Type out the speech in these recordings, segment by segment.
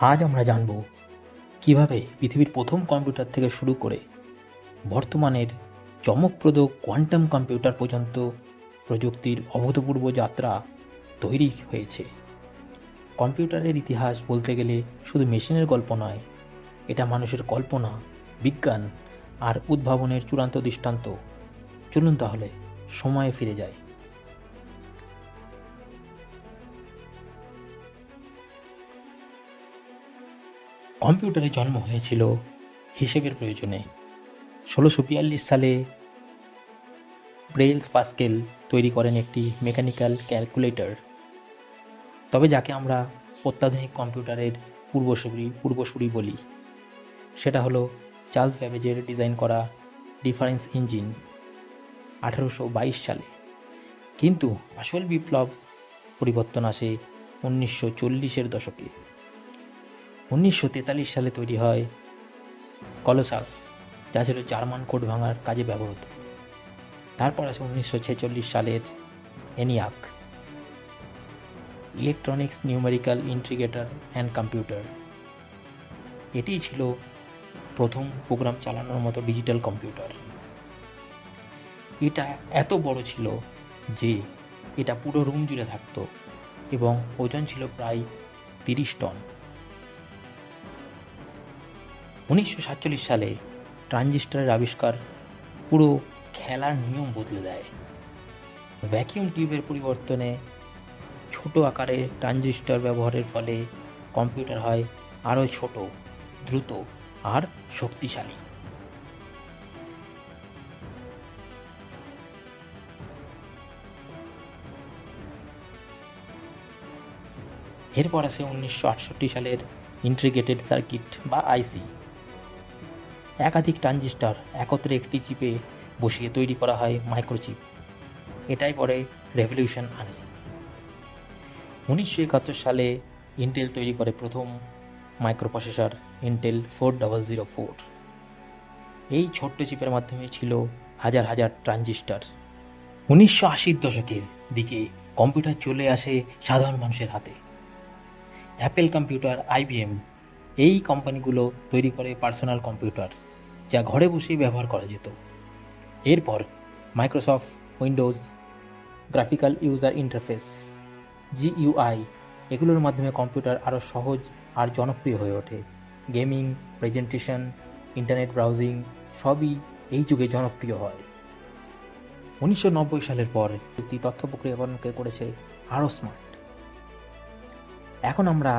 আজ আমরা জানব কীভাবে পৃথিবীর প্রথম কম্পিউটার থেকে শুরু করে বর্তমানের চমকপ্রদ কোয়ান্টাম কম্পিউটার পর্যন্ত প্রযুক্তির অভূতপূর্ব যাত্রা তৈরি হয়েছে। কম্পিউটারের ইতিহাস বলতে গেলে শুধু মেশিনের গল্প নয়, এটা মানুষের কল্পনা, বিজ্ঞান আর উদ্ভাবনের চূড়ান্ত দৃষ্টান্ত। চলুন তাহলে সময়ে ফিরে যায় কম্পিউটারের জন্ম হয়েছিল হিসেবের প্রয়োজনে। ষোলোশো বিয়াল্লিশ সালে ব্রেলস পাস্কেল তৈরি করেন একটি মেকানিক্যাল ক্যালকুলেটর। তবে যাকে আমরা অত্যাধুনিক কম্পিউটারের পূর্বসূরি পূর্বসূরি বলি, সেটা হলো চার্লস ব্যাবেজের ডিজাইন করা ডিফারেন্স ইঞ্জিন আঠারোশো সালে। কিন্তু আসল বিপ্লব পরিবর্তন আসে উনিশশো চল্লিশের দশকে। উনিশশো তেতাল্লিশ সালে তৈরি হয় কলোসাস, যা ছিল জার্মান কোড ভাঙার কাজে ব্যবহৃত। তারপর আছে উনিশশো ছেচল্লিশ সালের ENIAC, electronics, numerical integrator and computer. এটিই ছিল প্রথম প্রোগ্রাম চালানোর মতো ডিজিটাল কম্পিউটার। এটা এত বড় ছিল যে এটা পুরো রুম জুড়ে থাকতো এবং ওজন ছিল প্রায় তিরিশ টন। উনিশশো সাতচল্লিশ সালে ট্রানজিস্টারের আবিষ্কার পুরো খেলার নিয়ম বদলে দেয়। ভ্যাকিউম টিউবের পরিবর্তনে ছোট আকারে ট্রানজিস্টর ব্যবহারের ফলে কম্পিউটার হয় আরও ছোট, দ্রুত আর শক্তিশালী। এরপর আসে উনিশশো আটষট্টি সালের ইন্টিগ্রেটেড সার্কিট বা আইসি। একাধিক ট্রানজিস্টর একত্রে একটি চিপে বসিয়ে তৈরি করা হয় মাইক্রোচিপ। এটাই পরে রেভলিউশন আনে। উনিশশো একাত্তর সালে ইন্টেল তৈরি করে প্রথম microprocessor Intel four double zero four. এই ছোট্ট চিপের মাধ্যমে ছিল হাজার হাজার ট্রানজিস্টর। উনিশশো আশির দশকের দিকে কম্পিউটার চলে আসে সাধারণ মানুষের হাতে। অ্যাপেল কম্পিউটার আইবিএম এই কোম্পানিগুলো তৈরি করে পার্সোনাল কম্পিউটার। যা ঘরে বসেই ব্যবহার করা যেত। এরপর Microsoft Windows graphical user interface GUI এগুলোর মাধ্যমে কম্পিউটার আরও সহজ আর জনপ্রিয় হয়ে ওঠে। গেমিং, প্রেজেন্টেশন, ইন্টারনেট ব্রাউজিং, সবই এই যুগে জনপ্রিয় হয়। উনিশশো নব্বই সালের পর একটি তথ্য প্রক্রিয়াকরণকে করেছে আরও স্মার্ট। এখন আমরা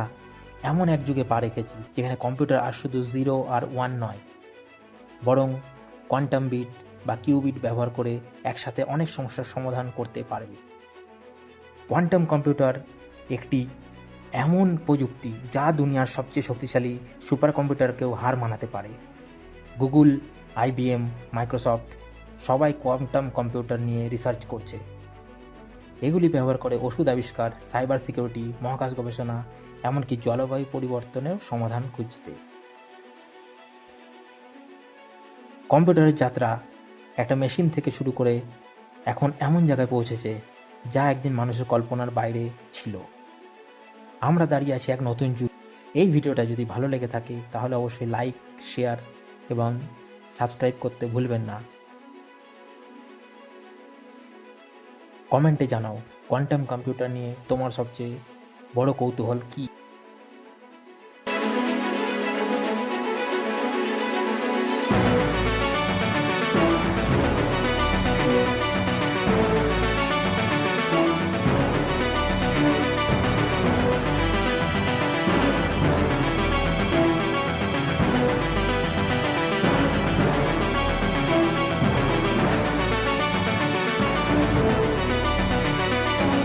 এমন এক যুগে পা রেখেছি যেখানে কম্পিউটার আর শুধু জিরো আর ওয়ান নয় বরং কোয়ান্টাম বিট বা কিউবিট ব্যবহার করে একসাথে অনেক সমস্যার সমাধান করতে পারবে। কোয়ান্টাম কম্পিউটার একটি এমন প্রযুক্তি যা দুনিয়ার সবচেয়ে শক্তিশালী সুপার কম্পিউটারকেও হার মানাতে পারে। গুগল, আইবিএম, মাইক্রোসফট সবাই কোয়ান্টাম কম্পিউটার নিয়ে রিসার্চ করছে। এগুলি ব্যবহার করে ওষুধ আবিষ্কার, সাইবার সিকিউরিটি, মহাকাশ গবেষণা, এমনকি জলবায়ু পরিবর্তনের সমাধান খুঁজতে। কম্পিউটারের যাত্রা একটা মেশিন থেকে শুরু করে এখন এমন জায়গায় পৌঁছেছে যা একদিন মানুষের কল্পনার বাইরে ছিল। আমরা দাঁড়িয়ে আছি এক নতুন যুগ। এই ভিডিওটা যদি ভালো লেগে থাকে, তাহলে অবশ্যই লাইক, শেয়ার এবং সাবস্ক্রাইব করতে ভুলবেন না। কমেন্টে জানাও, কোয়ান্টাম কম্পিউটার নিয়ে তোমার সবচেয়ে বড় কৌতূহল কী?